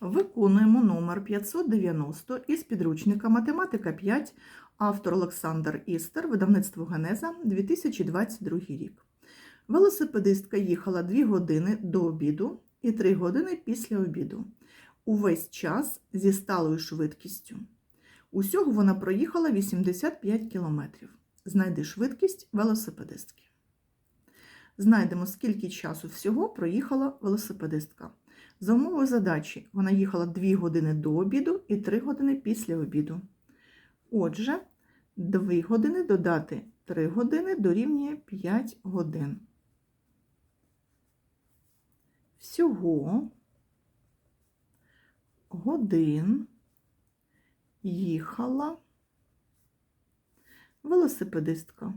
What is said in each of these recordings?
Виконуємо номер 590 із підручника Математика 5, автор Олександр Істер, видавництво Генеза, 2022 рік. Велосипедистка їхала 2 години до обіду і 3 години після обіду. Увесь час зі сталою швидкістю. Усього вона проїхала 85 кілометрів. Знайди швидкість велосипедистки. Знайдемо, скільки часу всього проїхала велосипедистка. За умовою задачі вона їхала 2 години до обіду і 3 години після обіду. Отже, 2 години додати 3 години дорівнює 5 годин. Всього годин їхала велосипедистка.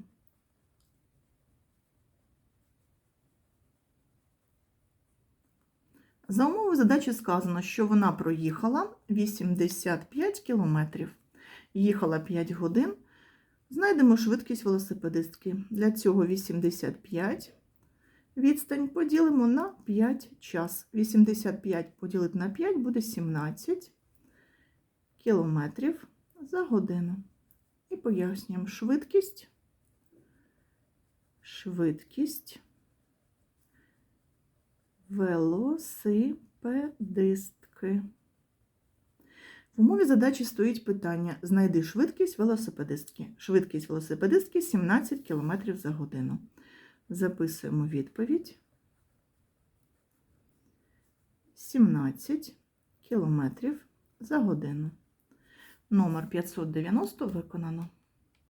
За умовою задачі сказано, що вона проїхала 85 кілометрів. Їхала 5 годин. Знайдемо швидкість велосипедистки. Для цього 85 відстань поділимо на 5 час. 85 поділити на 5 буде 17 кілометрів за годину. І пояснюємо швидкість. Швидкість велосипедистки. В умові задачі стоїть питання: знайди швидкість велосипедистки. Швидкість велосипедистки 17 км за годину. Записуємо відповідь. 17 км за годину. Номер 590 виконано.